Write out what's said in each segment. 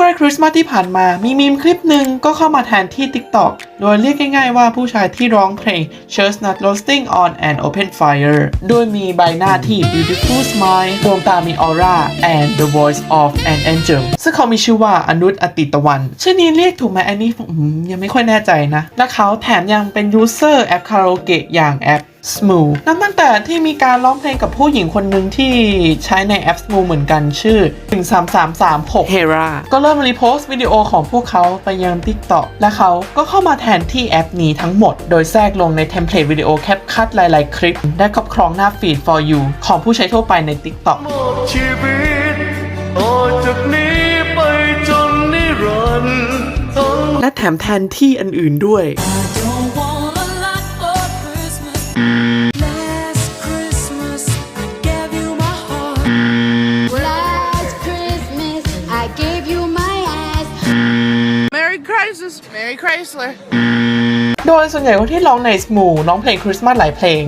ใกล้คริสต์มาสที่ผ่านมา มีมีมคลิปหนึ่งก็เข้ามาแทนที่ TikTok โดยเรียกง่ายๆว่าผู้ชายที่ร้องเพลง Chestnut Roasting on an Open Fire โดยมีใบหน้าที่ beautiful smile ดวงตามีออร่า and the voice of an angel ซึ่งเขามีชื่อว่าอนุชอติตะวัน ชื่อนี้เรียกถูกไหมอันนี้ยังไม่ค่อยแน่ใจนะ และเขาแถมยังเป็น user แอปคาราโอเกะอย่างแอป Smooth นับตั้งแต่ที่มีการร้องเพลงกับผู้หญิงคนหนึ่งที่ใช้ในแอป Smooth เหมือนกันชื่อ13336 Hera ก็เริ่มรีโพสต์วิดีโอของพวกเขาไปยัง TikTok และเขาก็เข้ามาแทนที่แอปนี้ทั้งหมด โดยแทรกลงในเทมเพลตวิดีโอแคปคัดหลาย ๆ คลิปได้ครอบครองหน้าฟีด for you ของผู้ใช้ทั่วไปใน TikTok มอบชีวิตต่อจากนี้ไปจนนิรันดร์ต้องและแถมแทนที่อันอื่นด้วย is Mary Chrysler โดยส่วนใหญ่คนที่ร้องในสมูร้องเพลงคริสต์มาสหลายเพลง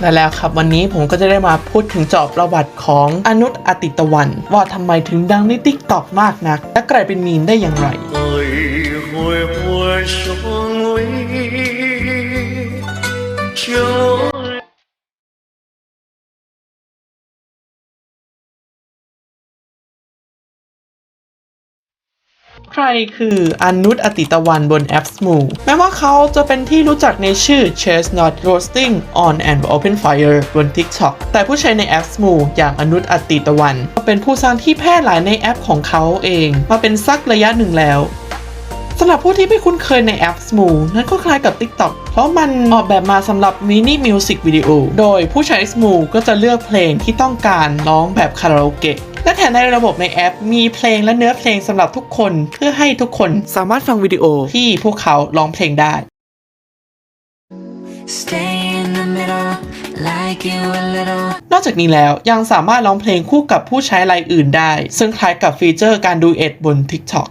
และแล้วครับวันนี้ผมก็จะได้มาพูดถึงจอบประวัติของอนุตอติตะวัน ว่าทำไมถึงดังในติ๊กต็อกมากนัก และกลายเป็นมีนได้อย่างไรเรคืออนุชอติตะวันบนแอป Smooth แม้ว่าเขาจะเป็นที่รู้จักในชื่อ Chestnut Roasting on an Open Fire บน TikTok แต่ผู้ใช้ในแอป Smooth อย่างอนุชอติตะวัน เป็นผู้สร้างที่แพร่หลายในแอปของเขาเอง มาเป็นสักระยะหนึ่งแล้วสำหรับผู้ที่ไม่คุ้นเคยในแอป Smooth นั้นก็คล้ายกับ TikTok เพราะมันออกแบบมาสำหรับมินิมิวสิกวิดีโอ โดยผู้ใช้ Smooth ก็จะเลือกเพลงที่ต้องการร้องแบบคาราโอเกะ และแถมในระบบในแอป มีเพลงและเนื้อเพลงสำหรับทุกคนเพื่อให้ทุกคนสามารถฟังวิดีโอที่พวกเขาร้องเพลงได้ Stay in the middle, like you a little. นอกจากนี้แล้วยังสามารถร้องเพลงคู่กับผู้ใช้รายอื่นได้ ซึ่งคล้ายกับฟีเจอร์การดูเอ็ดบน TikTok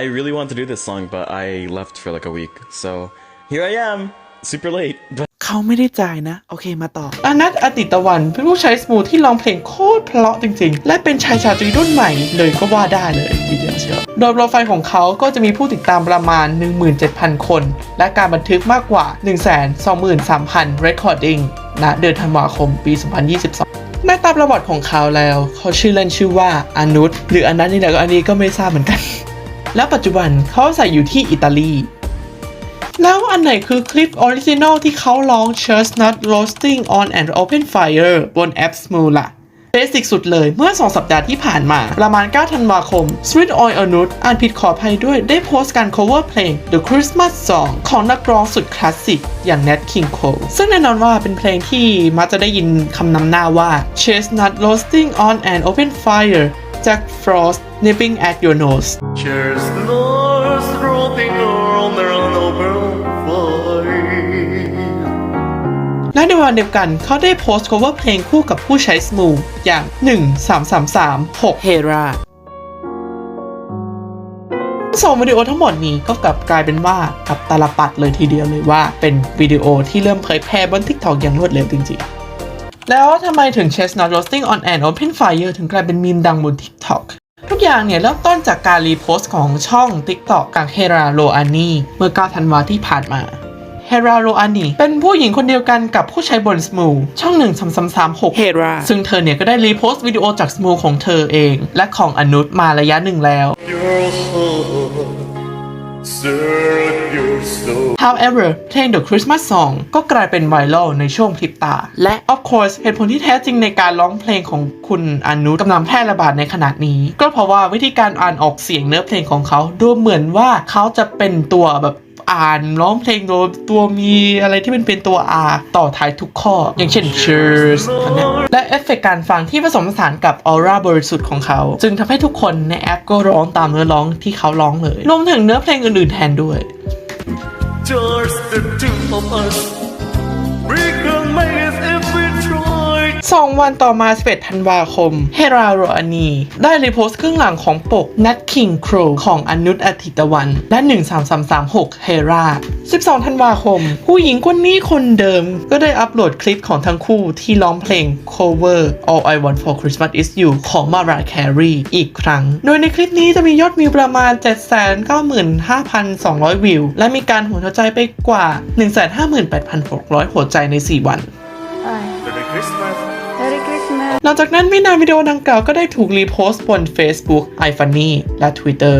I really wanted to do this song, but I left for like a week. So here I am, super late. But เขาไม่ได้จ่ายนะ โอเคมาต่ออนัทอติตะวันเป็นผู้ใช้สมูทที่ร้องเพลงโคตรเพราะจริงๆ และเป็นชายชาตรีรุ่นใหม่เลยก็ว่าได้เลยทีเดียวเชียวโดยโปรไฟล์ของเขาก็จะมีผู้ติดตามประมาณ 17,000 คน และการบันทึกมากกว่า 123,000 recording ณเดือนธันวาคมปี 2022ในตามประวัติของเขาแล้ว เขาชื่อเล่นชื่อว่าอนุชหรืออนัทนี่แหละก็อันนี้ก็ไม่ทราบเหมือนกัน และปัจจุบันเขาอาศัยอยู่ที่อิตาลี แล้วอันไหนคือคลิปออริจินอลที่เขาร้อง Chestnut Roasting on an Open Fire บนแอป Smooth ล่ะเบสิกสุดเลยเมื่อ 2 สัปดาห์ที่ผ่านมา ประมาณ 9 ธันวาคม Sweet Oil อนุชอ่านผิดขออภัยด้วยได้โพสต์การ cover เพลง The Christmas Song ของนักร้องสุดคลาสสิก อย่าง Nat King Cole ซึ่งแน่นอนว่าเป็นเพลงที่มักจะได้ยินคำนำหน้าว่า Chestnut Roasting on an Open Fire Jack Frost nipping at your nose Cheers the North rolling on the open และในวันเดียวกันเขาได้โพสต์ cover เพลงคู่กับผู้ใช้ Smooth อย่าง 13336 Hera สองวิดีโอทั้งหมดนี้ก็กลับกลายเป็นว่ากับตาลปัดเลยทีเดียวเลยว่าเป็นวิดีโอที่เริ่มเผยแพร่บน TikTok อย่างรวดเร็วจริงๆ แล้วทำไมถึง Chestnut Roasting on an Open Fire ถึงกลายเป็นมีมดังบน TikTok ทุกอย่างเนี่ยเริ่มต้นจากการรีโพสต์ของช่อง TikTok กับเฮราโลอานีเมื่อ9ธันวาที่ผ่านมา เฮราโรอานีเป็นผู้หญิงคนเดียวกันกับผู้ใช้บนสมูช่อง1 3 3 3 6เฮราซึ่งเธอเนี่ยก็ได้รีโพสต์วิดีโอจากสมูของเธอเอง และของอนุชมาระยะหนึ่งแล้ว Your heart, serve your soul. However เพลง The Christmas Song ก็กลายเป็นไวรัลในช่วงพริบตา และ of course เหตุผลที่แท้จริงในการร้องเพลงของคุณอนุกำลังแพร่ระบาดในขณะนี้ ก็เพราะว่าวิธีการอ่านออกเสียงเนื้อเพลงของเขาดูเหมือนว่าเขาจะเป็นตัวแบบ อ่านร้องเพลงโดยตัวมีอะไรที่เป็นเป็นตัว R ต่อท้ายทุกข้อ อย่างเช่น cheers อันเนี้และเอฟเฟกต์การฟังที่ผสมผสานกับออร่าบริสุทธิ์ของเขา จึงทำให้ทุกคนในแอปก็ร้องตามเนื้อร้องที่เขาร้องเลย รวมถึงเนื้อเพลงอื่นๆแทนด้วย Just the two of us. We can make it if we try. สองวันต่อมา 11 ธันวาคม เฮราโรอานี ได้รีโพสต์ครึ่งหลังของปก Nat King Crow ของอนุตอธิตวัน และ 13336 เฮรา 12 ธันวาคม ผู้หญิงคนนี้คนเดิม ก็ได้อัปโหลดคลิปของทั้งคู่ที่ร้องเพลง cover All I Want for Christmas Is You ของ Mariah Carey อีกครั้ง โดยในคลิปนี้จะมียอดวิวประมาณ 795,200 วิว และมีการหัวใจไปกว่า 158,600 หัวใจใน 4 วัน ลังจากนั้นไม่นานวิดีโอดังกล่าวก็ได้ถูกรีโพสต์บน Facebook, iFunny และ Twitter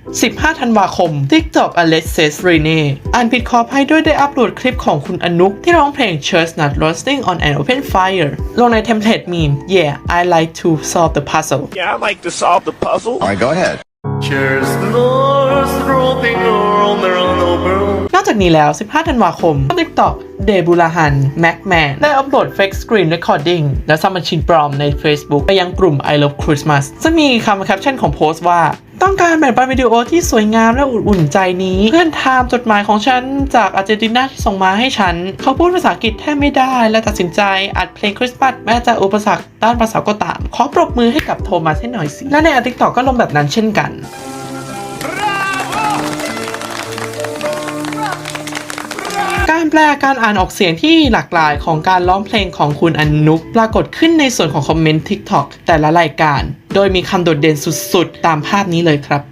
15 ธันวาคม TikTok Alexis Rene อ่านผิดขออภัยด้วยได้อัปโหลดคลิปของคุณอนุกที่ร้องเพลง Chestnut Roasting on an Open Fire ลงในเทมเพลตมีม Yeah I like to solve the puzzle Yeah, I like to solve the puzzle. All right, go ahead. Cheers North rolling around around the world นอก จากนี้แล้ว 15 ธันวาคม TikTok เดบูลาฮันแม็กแมนได้อัปโหลด Fake Screen Recording และซัมมันชินปลอมใน Facebook ไปยังกลุ่ม I Love Christmas ซึ่งมีคำแคปชั่นของโพสต์ว่า ต้องการแบ่งปันวิดีโอที่สวยงามและอุ่นใจนี้ เพื่อนทามจดหมายของฉัน จากอาร์เจนตินาที่ส่งมาให้ฉัน เขาพูดภาษาอังกฤษแทบไม่ได้ และตัดสินใจอัดเพลงคริสต์มาสแม้จะอุปสรรคด้านภาษาก็ตาม ขอปรบมือให้กับโทมัสให้หน่อยสิและใน TikTok ก็ลงแบบนั้นเช่นกัน แปลการอ่านออกเสียงที่หลากหลายของการร้องเพลงของคุณอนุกปรากฏขึ้นในส่วนของคอมเมนต์ TikTok แต่ละรายการ โดยมีคำโดดเด่นสุดๆ ตามภาพนี้เลยครับ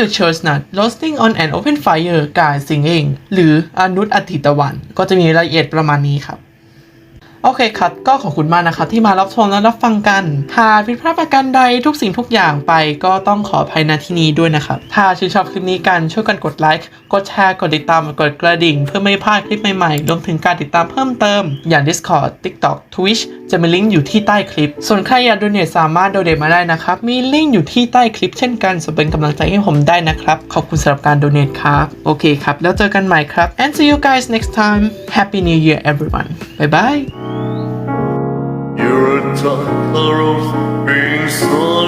คือเ Chestnut Roasting on an Open Fire กาย Singing หรืออนุตอธิตะวัน ก็จะมีรายละเอียดประมาณนี้ครับ โอเคครับก็ขอบคุณมากนะครับที่มารับชมและรับฟังกัน หากผิดพลาดประการใดทุกสิ่งทุกอย่างไปก็ต้องขออภัยณที่นี้ด้วยนะครับ ถ้าชื่นชอบคลิปนี้กันช่วยกันกดไลค์กดแชร์กดติดตามกดกระดิ่ง เพื่อไม่พลาดคลิปใหม่ๆรวมถึงการติดตามเพิ่มเติม อย่าง Discord TikTok Twitch จะมีลิงก์อยู่ที่ใต้คลิป ส่วนใครอยากโดเนทสามารถโดเนทมาได้นะครับ มีลิงก์อยู่ที่ใต้คลิปเช่นกันส่งเป็นกำลังใจให้ผมได้นะครับ ขอบคุณสำหรับการโดเนทครับ โอเคครับ แล้วเจอกันใหม่ครับ and see you guys next time Happy New Year everyone bye bye You're a toddler of being so